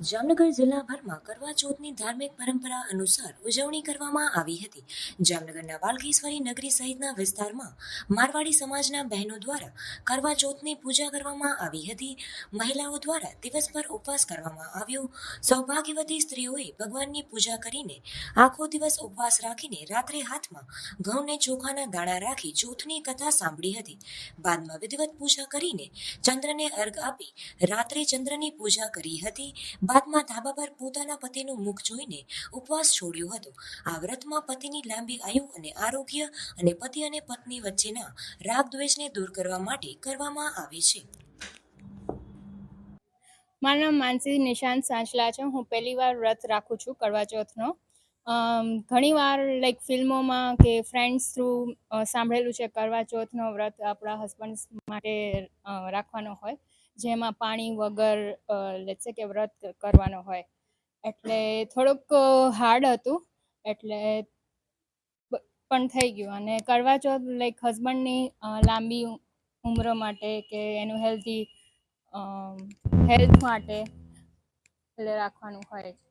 જામનગર જિલ્લાભરમાં કરવા ચોથની ધાર્મિક પરંપરા અનુસાર ઉજવણી કરવામાં આવી હતી. જામનગરના વાલકેશ્વરી નગરી સહિતના વિસ્તારમાં મારવાડી સમાજના બહેનો દ્વારા કરવા ચોથની પૂજા કરવામાં આવી હતી. મહિલાઓ દ્વારા દિવસભર ઉપવાસ કરવામાં આવ્યો. સૌભાગ્યવતી સ્ત્રીઓએ ભગવાનની પૂજા કરીને આખો દિવસ ઉપવાસ રાખીને રાત્રે હાથમાં ઘઉંને ચોખાના દાણા રાખી ચોથની કથા સાંભળી હતી. બાદમાં વિધિવત પૂજા કરીને ચંદ્રને અર્ઘ આપી રાત્રે ચંદ્રની પૂજા કરી હતી. બાદમાં ધાબા પર પોતાના પતિનું મુખ જોઈને ઉપવાસ છોડ્યો હતો. આ વ્રતમાં પતિની લાંબી આયુ અને આરોગ્ય અને પતિ અને પત્ની વચ્ચેના રાગ દ્વેષને દૂર કરવા માટે કરવામાં આવે છે. મારું નામ માનસી નિશાંત સાંચલા છે. હું પહેલી વાર વ્રત રાખું છું કરવા ચોથનો. ઘણીવાર લાઈક ફિલ્મોમાં કે ફ્રેન્ડ્સ થ્રુ સાંભળેલું છે કરવા ચોથનો વ્રત આપણા હસબન્ડ માટે રાખવાનો હોય. જેમાં પાણી વગર લેટ્સે કે વ્રત કરવાનો હોય. એટલે થોડુંક હાર્ડ હતું. એટલે પણ થઈ ગયું. અને કરવા ચોથ લાઈક હસબન્ડની લાંબી ઉંમર માટે કે એનું હેલ્ધી હેલ્થ માટે એટલે રાખવાનું હોય છે